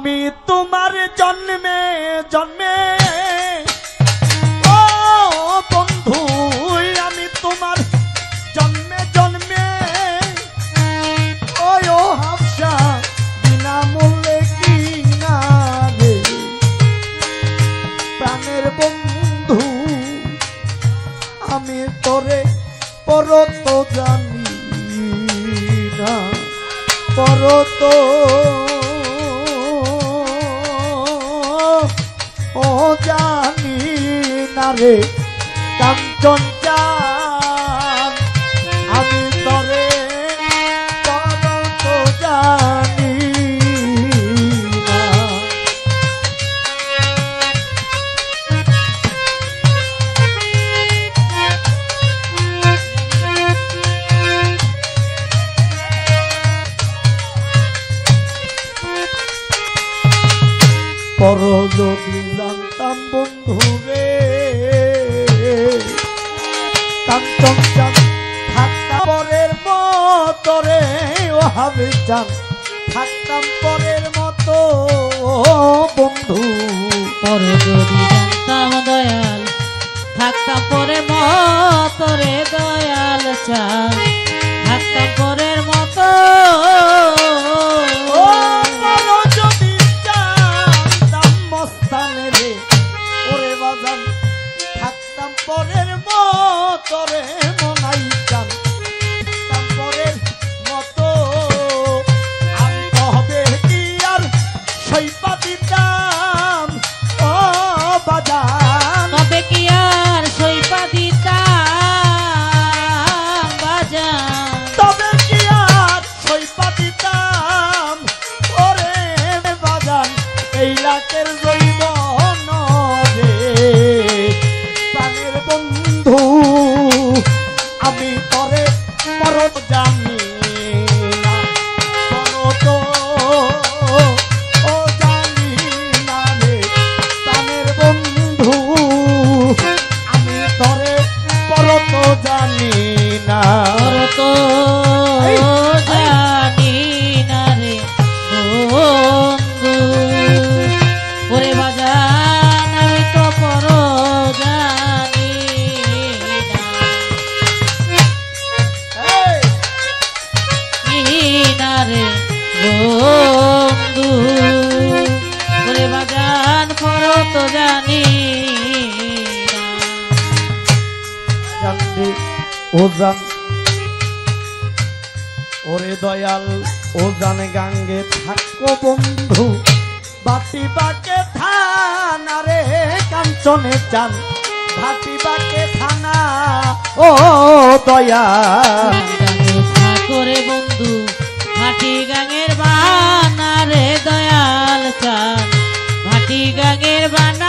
আমি তোমার জন্মে জন্মে। ও বন্ধু, আমি তোমার জন্মে জন্মে। বন্ধু, আমি পরত জানি না। পরত রে কাঞ্চন চান আমি তরে পরত জানি চান থাকতাম পরের মতো ও হাবে চান থাকতাম পরের মতো বন্ধু। পরে যদি জানতাম দয়াল, থাকতাম পরে মতরে দয়াল চাল থাকতাম পরের মতো বন্ধু ওরে বাজান পর তো জানি ও জান ওরে দয়াল ও জানে গাঙ্গে থাকো বন্ধু। বাটি বাকে থানা রে কাঞ্চনে চান ভাটি বাকে থানা ও দয়াল। করে বন্ধু। মাটি গাঙের বানারে দয়াল চান। মাটি গাঙের বানা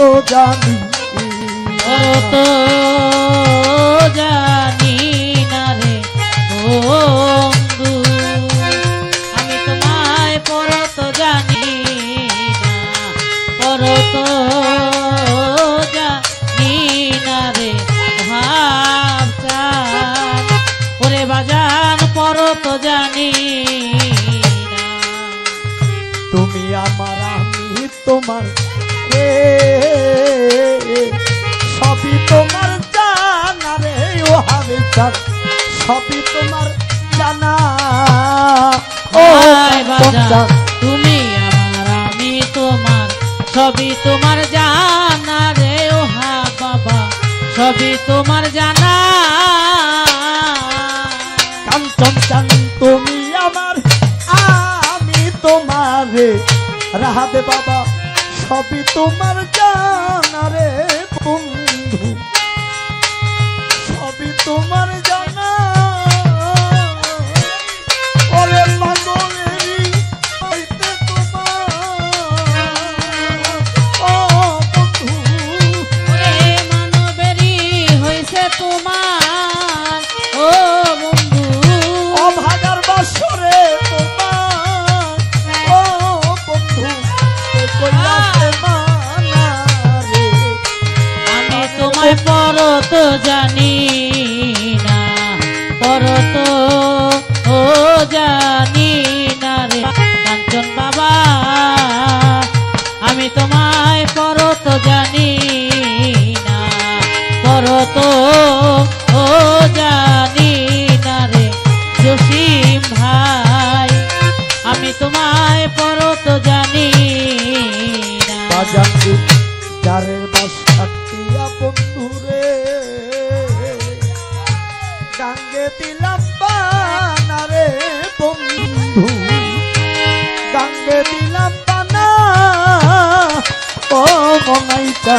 তো জানি। তো জানি না রে বন্ধু আমি তোমায় পর তো জানি না পর তো জানি না রে ভাবচান ওরে বাজান পর তো জানি তুমি আমার আমি তোমার রে চান সবই তোমার জানা। ও চান তুমি আমার আমি তোমার সবই তোমার জানা রে ও হা বাবা সবই তোমার জানা। কাঞ্চন চান তুমি আমার আমি তোমার। রে রাহাদে বাবা সবই তোমার জানা রে পরত জানি না পরত ও জানি না রে। কাঞ্চন বাবা, আমি তোমায় পরত জানি না পরত ও জানি না রে। জসিম ভাই, আমি তোমায় পরত জানি না। বাজাঙ্গি যারের বাসাটিয়া বন্ধুরে গাঙ্গে দিলাম বানা রে বন্ধু। গাঙ্গে দিলাম বানা ও মনাইটা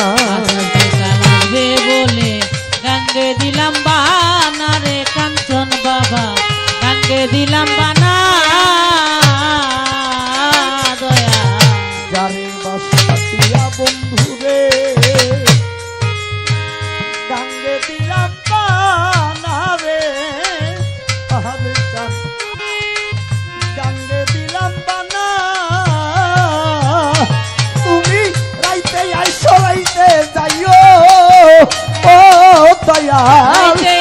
দয়াল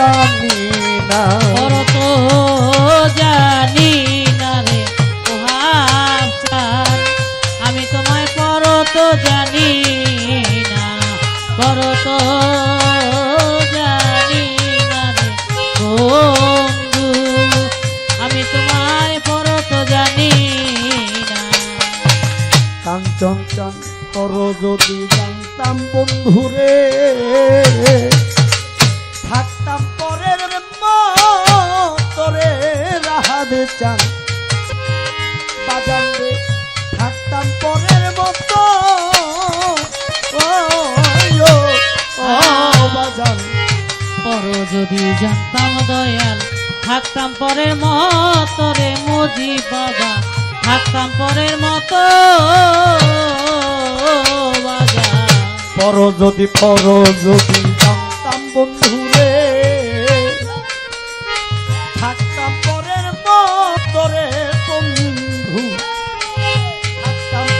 জানি না পরত জানি না রে আমি তোমায় পরত জানি না পরত জানি না রে। বন্ধু আমি তোমায় পরত জানি না কাঞ্চন চান তোর যদি জানতাম বন্ধুরে। রাহাদে চান। বাজান রে থাকতাম পরের মতো। বাজান। পর যদি জানতাম দয়াল থাকতাম পরের মতো রে মুজি বাবা। থাকতাম পরের মতো পর যদি পর যদি জানতাম বন্ধুরে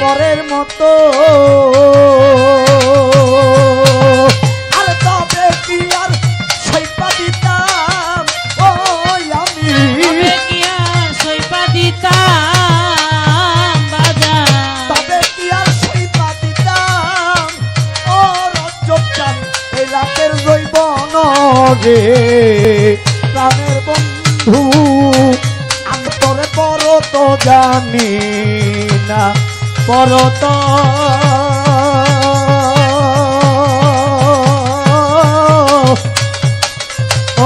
পরের মতো। আর তবে কি আর সৈপা দিতাম? ওই আমি। তবে কি আর সইপা দিতাম বাজা? তবে কি আর সৈপা দিতাম? ও রঞ্জক এই রাতের জৈবন রে প্রাণের বন্ধু আমি তোরে পর তো জানি না। পর তো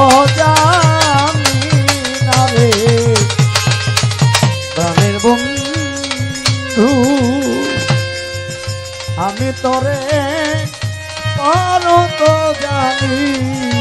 ও জানি না রে প্রাণের বন্ধু আমি তোরে পর তো জানি।